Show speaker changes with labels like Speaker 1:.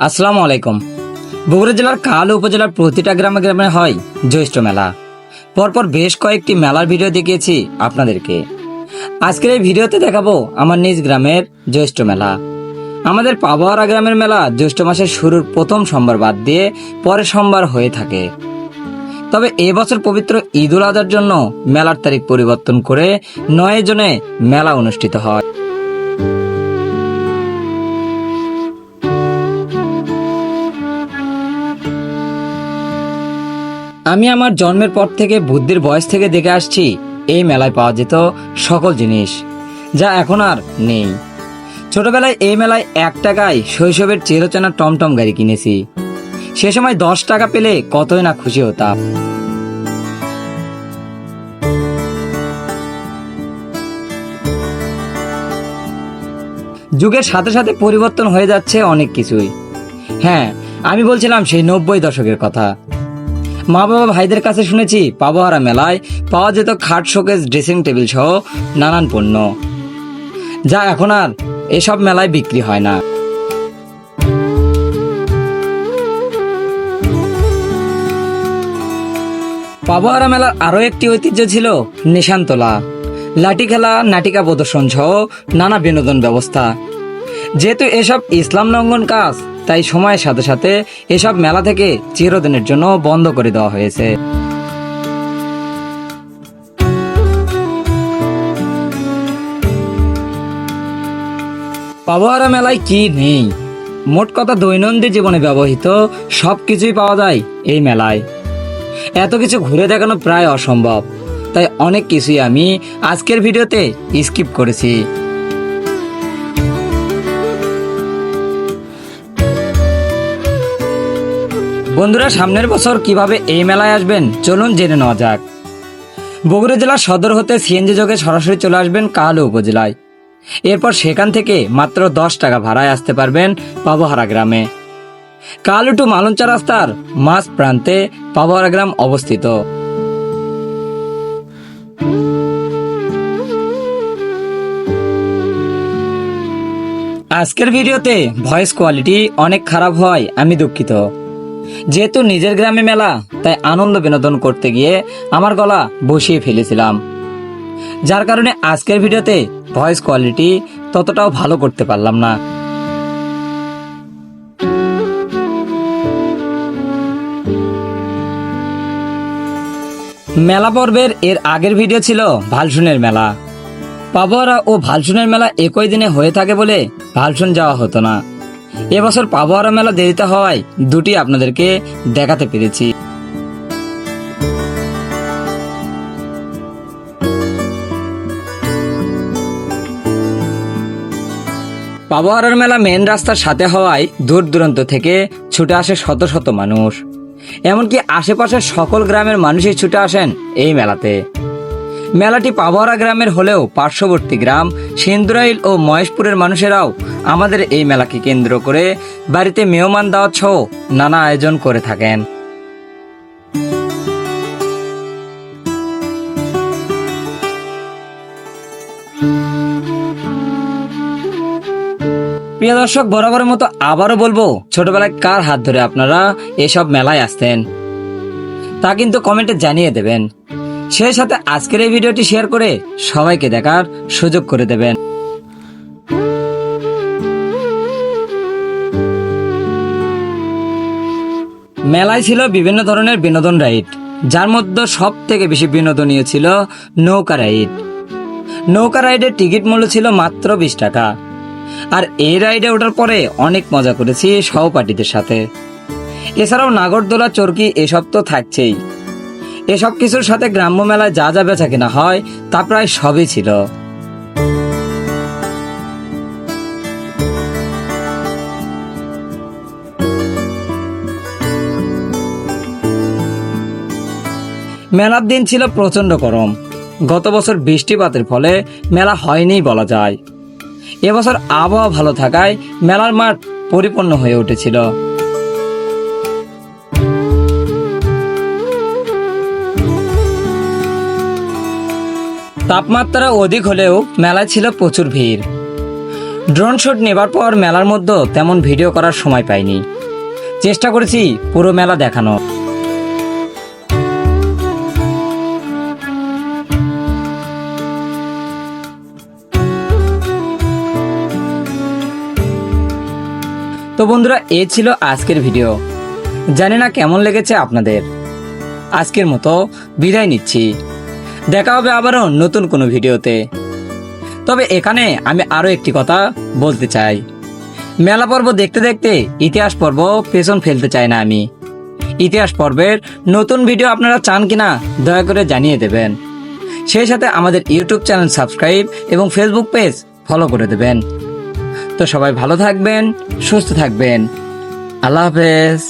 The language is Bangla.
Speaker 1: আসসালামু আলাইকুম। বগুড়া জেলার কাল উপজেলার প্রতিটা গ্রামে গ্রামে হয় জ্যৈষ্ঠ মেলা। পরপর বেশ কয়েকটি মেলার ভিডিও দেখিয়েছি আপনাদেরকে। আজকের এই ভিডিওতে দেখাবো আমার নিজ গ্রামের জ্যৈষ্ঠ মেলা। আমাদের পাবোয়ারা গ্রামের মেলা জ্যৈষ্ঠ মাসের শুরুর প্রথম সোমবার বাদ দিয়ে পরের সোমবার হয়ে থাকে। তবে এবছর পবিত্র ঈদুল আজহার জন্য মেলার তারিখ পরিবর্তন করে নয় জনে মেলা অনুষ্ঠিত হয়। আমি আমার জন্মের পর থেকে বুদ্ধির বয়স থেকে দেখে আসছি, এই মেলায় পাওয়া যেত সকল জিনিস, যা এখন আর নেই। ছোটবেলায় এই মেলায় এক টাকায় শৈশবের চেরোচেনা টমটম গাড়ি কিনেছি। সে সময় দশ টাকা পেলে কতই না খুশি হতাম। যুগের সাথে সাথে পরিবর্তন হয়ে যাচ্ছে অনেক কিছুই। হ্যাঁ আমি বলছিলাম সেই নব্বই দশকের কথা। মা বাবা ভাইদের কাছে শুনেছি, পাবহারা মেলায় পাওয়া যেত খাট, শোকেস, ড্রেসিং টেবিল সহ নানান পণ্য। যা এখন আর এসব মেলায় বিক্রি হয় না। পাবহারা মেলার আরও একটি ঐতিহ্য ছিল নিশান্তলা। লাঠি খেলা, নাটিকা প্রদর্শন সহ নানা বিনোদন ব্যবস্থা। যেহেতু এসব ইসলাম লঙ্ঘন কাজ, তাই সময়ের সাথে সাথে এসব মেলা থেকে চিরদিনের জন্য বন্ধ করে দেওয়া হয়েছে। পাবোয়ারা মেলায় কি নেই? মোট কথা দৈনন্দিন জীবনে ব্যবহৃত সব কিছুই পাওয়া যায় এই মেলায়। এত কিছু ঘুরে দেখানো প্রায় অসম্ভব, তাই অনেক কিছুই আমি আজকের ভিডিওতে স্কিপ করেছি। বন্ধুরা, সামনের বছর কীভাবে এই মেলায় আসবেন? চলুন জেনে নেওয়া যাক। বগুড়া জেলার সদর হতে সিএনজি যোগে সরাসরি চলে আসবেন কালো উপজেলায়। এরপর সেখান থেকে মাত্র দশ টাকা ভাড়ায় আসতে পারবেন পাবহারা গ্রামে। কালু টু মালঞ্চা রাস্তার মাঝ প্রান্তে পাবহারা গ্রাম অবস্থিত। আজকের ভিডিওতে ভয়েস কোয়ালিটি অনেক খারাপ হয়, আমি দুঃখিত। যেহেতু নিজের গ্রামে মেলা, তাই আনন্দ বিনোদন করতে গিয়ে আমার গলা বসিয়ে ফেলেছিলাম। যার কারণে আজকের ভিডিওতে ভয়েস কোয়ালিটি ততটাও ভালো করতে পারলাম না। মেলা পর্বের এর আগের ভিডিও ছিল ভালসুনের মেলা। পাবোয়ারা ও ভালসুনের মেলা একই দিনে হয়ে থাকে বলে ভালসুন যাওয়া হতো না। এবছর পাবোয়ারা মেলা দেরিতে হওয়ায় দুটি আপনাদেরকে দেখাতে পেরেছি। পাবোয়ারার মেলা মেন রাস্তার সাথে হওয়ায় দূর দূরান্ত থেকে ছুটে আসে শত শত মানুষ। এমনকি আশেপাশের সকল গ্রামের মানুষই ছুটে আসেন এই মেলাতে। মেলাটি পাবোয়ারা গ্রামের হলেও পার্শ্ববর্তী গ্রাম, সিন্দুরাইল ও মহেশপুরের মানুষেরাও আমাদের এই মেলাকে কেন্দ্র করে বাড়িতে মেহমান দাওয়াত সহ নানা আয়োজন করে থাকেন। প্রিয় দর্শক, বরাবরের মতো আবারও বলব, ছোটবেলায় কার হাত ধরে আপনারা এসব মেলায় আসতেন? তা কিন্তু কমেন্টে জানিয়ে দেবেন। সেই সাথে আজকের এই ভিডিওটি শেয়ার করে সবাইকে দেখার সুযোগ করে দেবেন। মেলায় ছিল বিভিন্ন ধরনের বিনোদন রাইড, যার মধ্যে সব থেকে বেশি বিনোদনীয় ছিল নৌকা রাইড। নৌকা রাইডের টিকিট মূল্য ছিল মাত্র বিশ টাকা। আর এই রাইডে ওঠার পরে অনেক মজা করেছি সহপাঠীদের সাথে। এছাড়াও নাগরদোলা, চরকি এসব তো থাকছেই। এসব কিছুর সাথে গ্রাম্য মেলায় যা যা বেচা কেনা হয়, তা প্রায় সবই ছিল। মেলার দিন ছিল প্রচণ্ড গরম। গত বছর বৃষ্টিপাতের ফলে মেলা হয়নি বলা যায়। এবছর আবহাওয়া ভালো থাকায় মেলার মাঠ পরিপূর্ণ হয়ে উঠেছিল। তাপমাত্রা অধিক হলেও মেলায় ছিল প্রচুর ভিড়। ড্রোন শুট নেবার পর মেলার মধ্যে তেমন ভিডিও করার সময় পাইনি। চেষ্টা করেছি পুরো মেলা দেখানো। তো বন্ধুরা, এ ছিল আজকের ভিডিও। জানি না কেমন লেগেছে আপনাদের। আজকের মতো বিদায় নিচ্ছি। দেখা হবে আবারও নতুন কোনো ভিডিওতে। তবে এখানে আমি আরও একটি কথা বলতে চাই। মেলা পর্ব দেখতে দেখতে ইতিহাস পর্ব পেছন ফেলতে চাই না আমি। ইতিহাস পর্বের নতুন ভিডিও আপনারা চান কিনা দয়া করে জানিয়ে দেবেন। সেই সাথে আমাদের ইউটিউব চ্যানেল সাবস্ক্রাইব এবং ফেসবুক পেজ ফলো করে দেবেন। তো সবাই ভালো থাকবেন, সুস্থ থাকবেন। আল্লাহ হাফেজ।